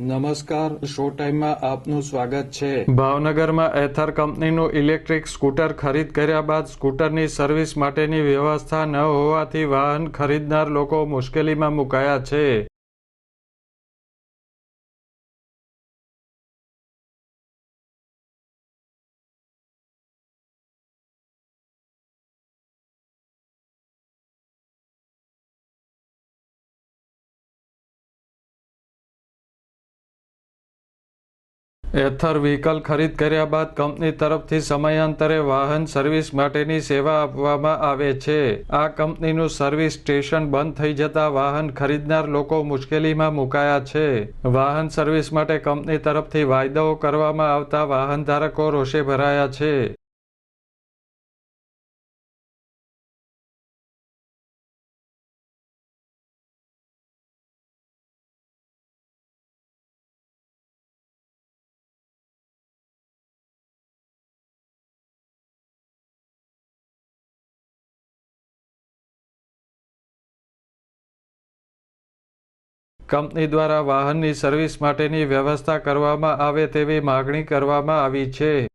નમસ્કાર, શો ટાઈમમાં આપનું સ્વાગત છે. ભાવનગરમાં એથર કંપનીનું ઇલેક્ટ્રિક સ્કૂટર ખરીદ કર્યા બાદ સ્કૂટરની સર્વિસ માટેની વ્યવસ્થા ન હોવાથી વાહન ખરીદનાર લોકો મુશ્કેલીમાં મુકાયા છે. એથર વ્હીકલ ખરીદ કર્યા બાદ કંપની તરફથી સમયાંતરે વાહન સર્વિસ માટેની સેવા આપવામાં આવે છે. આ કંપનીનું સર્વિસ સ્ટેશન બંધ થઈ જતા વાહન ખરીદનાર લોકો મુશ્કેલીમાં મુકાયા છે. વાહન સર્વિસ માટે કંપની તરફથી વાયદાઓ કરવામાં આવતા વાહન ધારકો રોષે ભરાયા છે. કંપની દ્વારા વાહનની સર્વિસ માટેની વ્યવસ્થા કરવામાં આવે તેવી માગણી કરવામાં આવી છે.